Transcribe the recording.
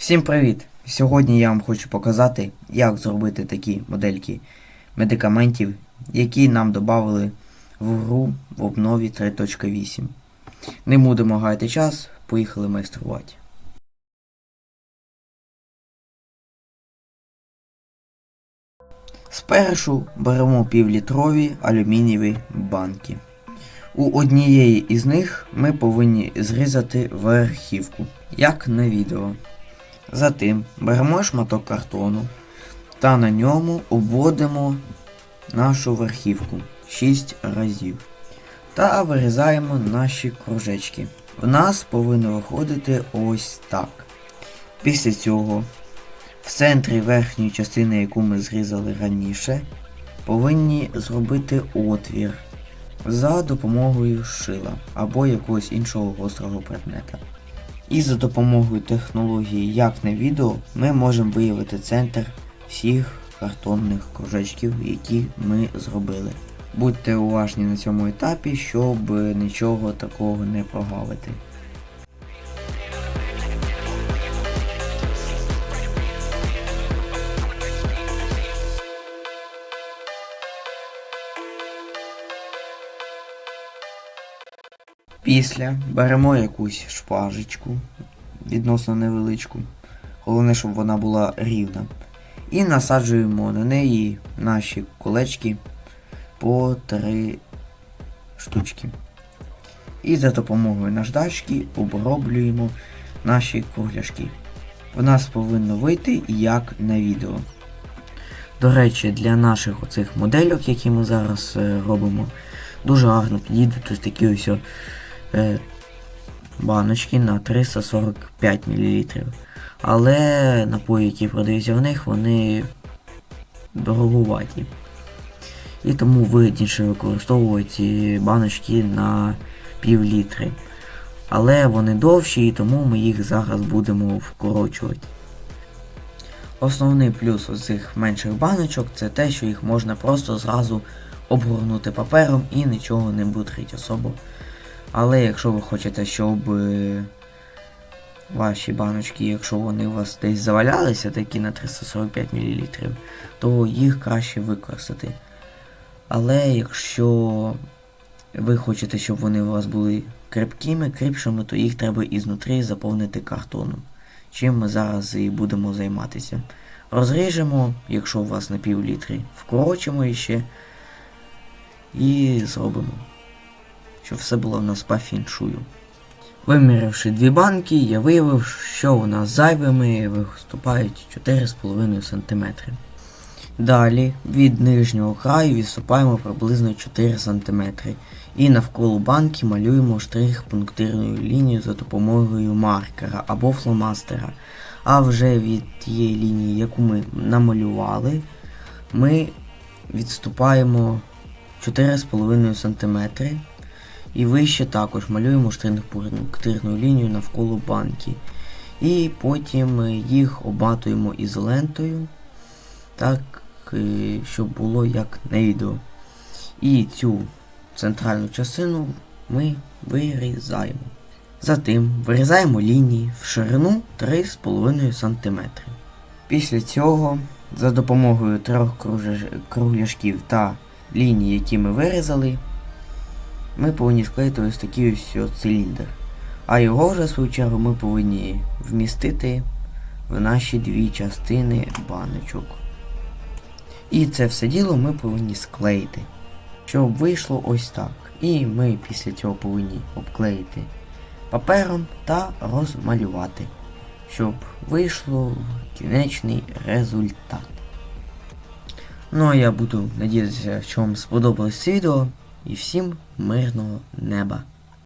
Всім привіт! Сьогодні я вам хочу показати, як зробити такі модельки медикаментів, які нам додали в гру в обнові 3.8. Не будемо гаяти час, поїхали майструвати. Спершу беремо півлітрові алюмінієві банки. У однієї із них ми повинні зрізати верхівку, як на відео. Затим беремо шматок картону та на ньому обводимо нашу верхівку 6 разів. Та вирізаємо наші кружечки. В нас повинно виходити ось так. Після цього в центрі верхньої частини, яку ми зрізали раніше, повинні зробити отвір за допомогою шила або якогось іншого гострого предмета. І за допомогою технології як на відео ми можемо виявити центр всіх картонних кружечків, які ми зробили. Будьте уважні на цьому етапі, щоб нічого такого не прогавити. Після беремо якусь шпажечку, відносно невеличку. Головне, щоб вона була рівна. І насаджуємо на неї наші колечки по три штучки. І за допомогою наждачки оброблюємо наші кругляшки. В нас повинно вийти як на відео. До речі, для наших оцих модельок, які ми зараз е, робимо, дуже гарно підійдуть ось такі ось баночки на 345 мл. Але напої, які продаються в них, вони дороговаті. І тому вигідніше використовувати баночки на пів літри. Але вони довші, і тому ми їх зараз будемо вкорочувати. Основний плюс оцих менших баночок це те, що їх можна просто зразу обгорнути папером і нічого не бутрить особо. Але якщо ви хочете, щоб е, ваші баночки, якщо вони у вас десь завалялися, такі на 345 мл, то їх краще використати. Але якщо ви хочете, щоб вони у вас були крепкими, кріпшими, то їх треба ізнутрі заповнити картоном. Чим ми зараз і будемо займатися. Розріжемо, якщо у вас на пів літри, вкорочимо іще і зробимо. Щоб все було в нас по фіншую. Вимірявши дві банки, я виявив, що у нас зайвими виступають 4,5 см. Далі від нижнього краю відступаємо приблизно 4 см. І навколо банки малюємо штрих пунктирною лінією за допомогою маркера або фломастера. А вже від тієї лінії, яку ми намалювали, ми відступаємо 4,5 см. І вище також малюємо штрих-пунктирну лінію навколо банки. І потім їх обматуємо ізолентою, так, е, щоб було як на відео. І цю центральну частину ми вирізаємо. Затим вирізаємо лінії в ширину 3,5 см. Після цього, за допомогою трьох кругляшків та ліній, які ми вирізали, ми повинні склеїти ось такий ось циліндр. А його вже, в свою чергу, ми повинні вмістити в наші дві частини баночок. І це все діло ми повинні склеїти, щоб вийшло ось так. І ми після цього повинні обклеїти папером та розмалювати, щоб вийшло кінечний результат. Ну а я буду надіятися, що вам сподобалось це відео і всім мирного неба.